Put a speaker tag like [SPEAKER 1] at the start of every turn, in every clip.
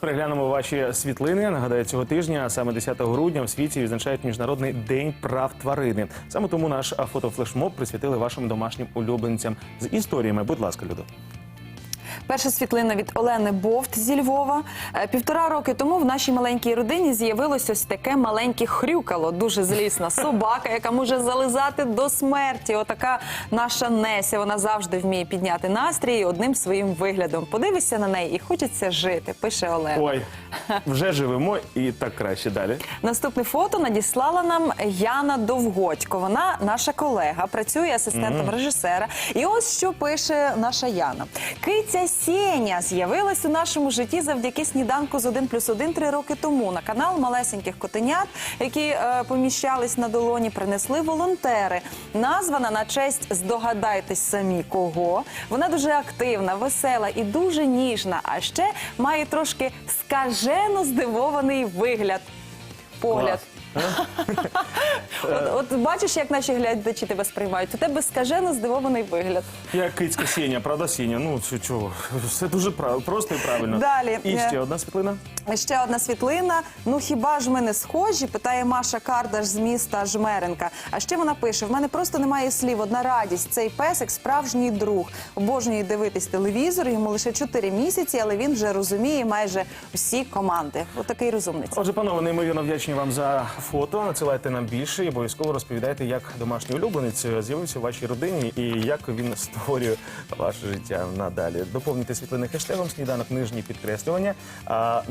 [SPEAKER 1] Переглянемо ваші світлини. Нагадаю, цього тижня, саме 10 грудня, в світі відзначають міжнародний день прав тварини. Саме тому наш фотофлешмоб присвятили вашим домашнім улюбленцям з історіями. Будь ласка, Людо.
[SPEAKER 2] Перша світлина від Олени Бовт зі Львова. Е, Півтора роки тому в нашій маленькій родині з'явилось ось таке маленьке хрюкало, дуже злісна собака, яка може зализати до смерті. Отака наша Неся. Вона завжди вміє підняти настрій одним своїм виглядом. Подивишся на неї і хочеться жити. Пише Олена.
[SPEAKER 1] Ой, вже живемо і так краще далі.
[SPEAKER 2] Наступне фото надіслала нам Яна Довгодько. Вона наша колега, працює асистентом режисера. І ось що пише наша Яна. Киця Сеня з'явилась у нашому житті завдяки сніданку з 1 плюс 1 три роки тому. На канал малесеньких котенят, які е, поміщались на долоні, принесли волонтери. Названа на честь здогадайтесь самі кого. Вона дуже активна, весела і дуже ніжна. А ще має трошки скажено здивований вигляд. Погляд. От, от бачиш, як наші глядачі тебе сприймають. У тебе скажено здивований вигляд.
[SPEAKER 1] Я кицька Сеня, правда, Сеня? Ну, чи- чого? Все дуже прав... просто і правильно.
[SPEAKER 2] Далі.
[SPEAKER 1] І
[SPEAKER 2] Е,
[SPEAKER 1] ще одна світлина.
[SPEAKER 2] Ще одна світлина. Ну хіба ж ми не схожі? Питає Маша Кардаш з міста Жмеренка. А ще вона пише: в мене просто немає слів. Одна радість. Цей песик справжній друг. Обожнює дивитись телевізор. Йому лише 4 місяці, але він вже розуміє майже всі команди. Отакий розумниця.
[SPEAKER 1] Отже, панове, неймовірно вдячні вам за фото. Надсилайте нам більше і обов'язково розповідайте, як домашній улюбленець з'явився у вашій родині і як він створює ваше життя надалі. Доповнюйте світлини хештегом сніданок нижні підкреслювання а,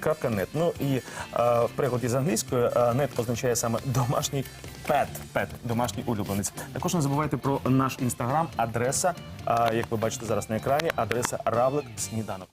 [SPEAKER 1] крапка нет. Ну і а, в перекладі з англійської а, нет означає саме домашній пет, пет, домашній улюбленець. Також не забувайте про наш інстаграм, адреса, як ви бачите зараз на екрані, адреса равлик сніданок.